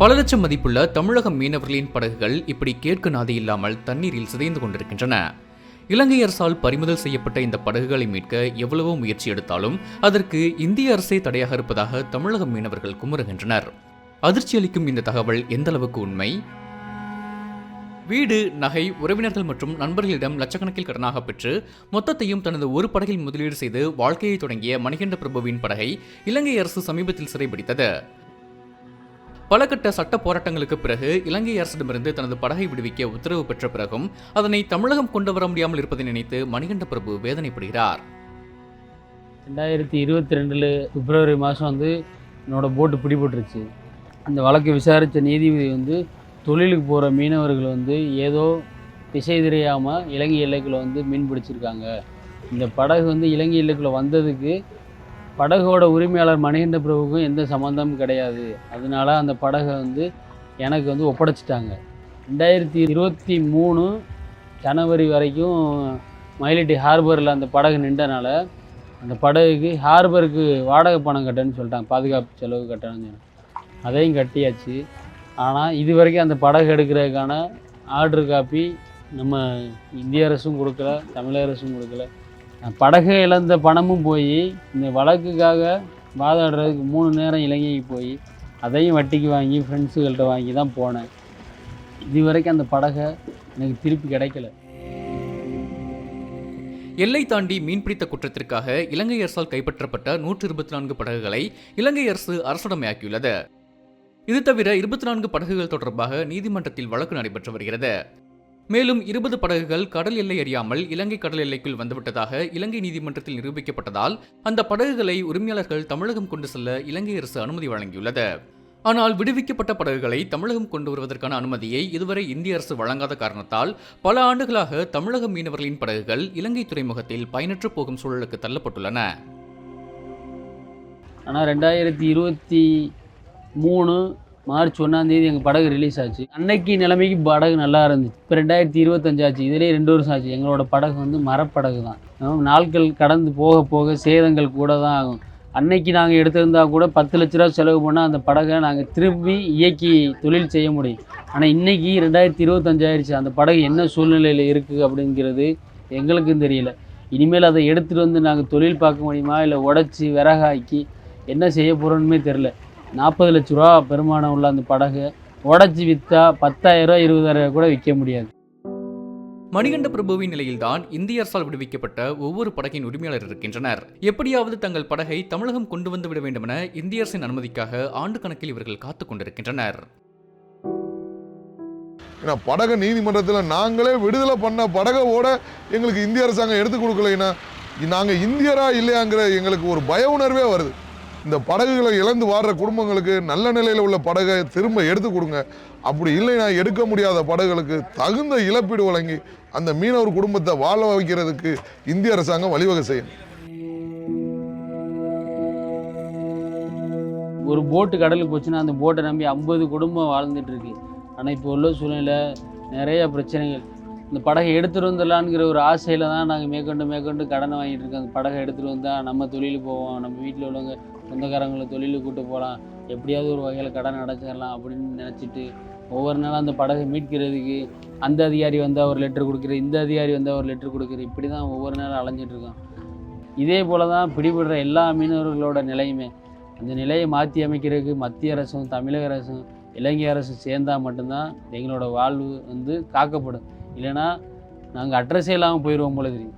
பல லட்சம் மதிப்புள்ள தமிழக மீனவர்களின் படகுகள் இப்படி கேட்க நாதி இல்லாமல் தண்ணீரில் சிதைந்து கொண்டிருக்கின்றன. இலங்கை அரசால் பறிமுதல் செய்யப்பட்ட இந்த படகுகளை மீட்க எவ்வளவோ முயற்சி எடுத்தாலும் அதற்கு இந்திய அரசே தடையாக இருப்பதாக தமிழக மீனவர்கள் குமுறுகின்றனர். அதிர்ச்சி அளிக்கும் இந்த தகவல் எந்த அளவுக்கு உண்மை? வீடு நகை உறவினர்கள் மற்றும் நண்பர்களிடம் லட்சக்கணக்கில் கடனாக பெற்று மொத்தத்தையும் தனது ஒரு படகில் முதலீடு செய்து வாழ்க்கையை தொடங்கிய மணிகண்ட பிரபுவின் படகை இலங்கை அரசு சமீபத்தில் சிறைபிடித்தது. பல கட்ட சட்ட போராட்டங்களுக்கு பிறகு இலங்கை அரசிடமிருந்து தனது படகை விடுவிக்க உத்தரவு பெற்ற பிறகும் அதனை தமிழகம் கொண்டு வர முடியாமல் இருப்பதை நினைத்து மணிகண்ட பிரபு வேதனைப்படுகிறார். ரெண்டாயிரத்தி இருபத்தி ரெண்டில் பிப்ரவரி மாதம் வந்து என்னோடய போட்டு பிடிபட்டுருச்சு. அந்த வழக்கை விசாரித்த நீதிபதி வந்து தொழிலுக்கு போகிற மீனவர்கள் வந்து ஏதோ திசை தெரியாமல் இலங்கை எல்லைக்குள்ளே வந்து மீன் பிடிச்சிருக்காங்க. இந்த படகு வந்து இலங்கை எல்லைக்குள்ளே வந்ததுக்கு படகோட உரிமையாளர் மணிகண்ட பிரபுக்கும் எந்த சம்மந்தமும் கிடையாது. அதனால அந்த படகை வந்து எனக்கு வந்து ஒப்படைச்சிட்டாங்க. ரெண்டாயிரத்தி இருபத்தி மூணு ஜனவரி வரைக்கும் மயிலிட்டி ஹார்பரில் அந்த படகு நின்றனால அந்த படகுக்கு ஹார்பருக்கு வாடகை பணம் கட்டணும்னு சொல்லிட்டாங்க. பாதுகாப்பு செலவு கட்டணும்னு அதையும் கட்டியாச்சு. ஆனால் இது வரைக்கும் அந்த படகு எடுக்கிறதுக்கான ஆர்டர் காப்பி நம்ம இந்திய அரசும் கொடுக்கல தமிழக அரசும் கொடுக்கல. படகு இழந்த பணமும் போய் இந்த வழக்குக்காக வாதாடுறதுக்கு மூணு நேரம் இலங்கைக்கு போய் அதையும் வட்டிக்கு வாங்கி ஃப்ரெண்ட்ஸுகள்கிட்ட வாங்கி தான் போனேன். இது வரைக்கும் அந்த படகை எனக்கு திருப்பி கிடைக்கல. எல்லை தாண்டி மீன்பிடித்த குற்றத்திற்காக இலங்கை அரசால் கைப்பற்றப்பட்ட நூற்று இருபத்தி நான்கு படகுகளை இலங்கை அரசு அரசுடமையாக்கியுள்ளது. இது தவிர இருபத்தி நான்கு படகுகள் தொடர்பாக நீதிமன்றத்தில் வழக்கு நடைபெற்று வருகிறது. மேலும் இருபது படகுகள் கடல் எல்லை அறியாமல் இலங்கை கடல் எல்லைக்குள் வந்துவிட்டதாக இலங்கை நீதிமன்றத்தில் நிரூபிக்கப்பட்டதால் அந்த படகுகளை உரிமையாளர்கள் தமிழகம் கொண்டு செல்ல இலங்கை அரசு அனுமதி வழங்கியுள்ளது. ஆனால் விடுவிக்கப்பட்ட படகுகளை தமிழகம் கொண்டு வருவதற்கான அனுமதியை இதுவரை இந்திய அரசு வழங்காத காரணத்தால் பல ஆண்டுகளாக தமிழக மீனவர்களின் படகுகள் இலங்கை துறைமுகத்தில் பயனற்று போகும் சூழலுக்கு தள்ளப்பட்டுள்ளன. ஆனால் ரெண்டாயிரத்தி இருபத்தி மூணு மார்ச் ஒன்றாந்தேதி எங்கள் படகு ரிலீஸ் ஆச்சு. அன்னைக்கு நிலைமைக்கு படகு நல்லா இருந்துச்சு. இப்போ ரெண்டாயிரத்தி இருபத்தஞ்சாச்சு இதிலே ரெண்டு வருஷம் ஆச்சு. எங்களோட படகு வந்து மரப்படகு தான். நாட்கள் கடந்து போக போக சேதங்கள் கூட தான் ஆகும். அன்னைக்கு நாங்கள் எடுத்திருந்தா கூட பத்து லட்ச ரூபா செலவு பண்ணால் அந்த படகை நாங்கள் திரும்பி இயக்கி தொழில் செய்ய முடியும். ஆனால் இன்றைக்கி ரெண்டாயிரத்தி இருபத்தஞ்சாயிருச்சு அந்த படகு என்ன சூழ்நிலையில் இருக்குது அப்படிங்கிறது எங்களுக்கும் தெரியல. இனிமேல் அதை எடுத்துகிட்டு வந்து நாங்கள் தொழில் பார்க்க முடியுமா? இல்லை உடச்சி விறகாக்கி என்ன செய்ய போகிறோன்னுமே தெரில நாற்பது லட்ச ரூபா பெருமானம் உள்ள அந்த படகு உடச்சி விற்றா பத்தாயிரம் இருபதாயிரம் கூட விற்க முடியாது. மணிகண்ட பிரபுவின் நிலையில்தான் இந்திய அரசால் விடுவிக்கப்பட்ட ஒவ்வொரு படகின் உரிமையாளர் இருக்கின்றனர். எப்படியாவது தங்கள் படகை தமிழகம் கொண்டு வந்து விட வேண்டுமென இந்திய அரசின் அனுமதிக்காக ஆண்டு கணக்கில் இவர்கள் காத்துக் கொண்டிருக்கின்றனர். ஏன்னா படகை நீதிமன்றத்தில் நாங்களே விடுதலை பண்ண படகோட எங்களுக்கு இந்திய அரசாங்கம் எடுத்து கொடுக்கலைன்னா நாங்கள் இந்தியரா இல்லையாங்கிற எங்களுக்கு ஒரு பய உணர்வே வருது. இந்த படகுகளை இழந்து வாடுற குடும்பங்களுக்கு நல்ல நிலையில் உள்ள படகை திரும்ப எடுத்து கொடுங்க. அப்படி இல்லைன்னா எடுக்க முடியாத படகுகளுக்கு தகுந்த இழப்பீடு வழங்கி அந்த மீனவர் குடும்பத்தை வாழ வைக்கிறதுக்கு இந்திய அரசாங்கம் வழிவகை செய்யும். ஒரு போட்டு கடலுக்கு போச்சுன்னா அந்த போட்டை நம்பி ஐம்பது குடும்பம் வாழ்ந்துட்டு இருக்கு. ஆனால் இப்போ உள்ள சூழ்நிலை நிறைய பிரச்சனைகள். இந்த படகை எடுத்துகிட்டு வந்துடலாங்கிற ஒரு ஆசையில் தான் நாங்கள் மேற்கொண்டு மேற்கொண்டு கடனை வாங்கிட்டு இருக்கோம். அந்த படகை எடுத்துகிட்டு வந்தால் நம்ம தொழில் போவோம். நம்ம வீட்டில் உள்ளவங்க சொந்தக்காரங்களை தொழிலுக்கு கூட்டு போகலாம் எப்படியாவது ஒரு வகையில் கடன் அடைச்சிடலாம் அப்படின்னு நினச்சிட்டு ஒவ்வொரு நாளும் அந்த படகை மீட்கிறதுக்கு அந்த அதிகாரி வந்தால் ஒரு லெட்ரு கொடுக்குற இந்த அதிகாரி வந்தால் ஒரு லெட்ரு கொடுக்குற இப்படி தான் ஒவ்வொரு நாளும் அலைஞ்சிட்ருக்கோம் இதே போல் தான் பிடிபடுற எல்லா மீனவர்களோட நிலையுமே. அந்த நிலையை மாற்றி அமைக்கிறதுக்கு மத்திய அரசும் தமிழக அரசும் இலங்கை அரசும் சேர்ந்தால் மட்டும்தான் எங்களோட வாழ்வு வந்து காக்கப்படும். இல்லைன்னா நாங்கள் அட்ரஸே இல்லாமல் போயிடுவோம் போல தெரியும்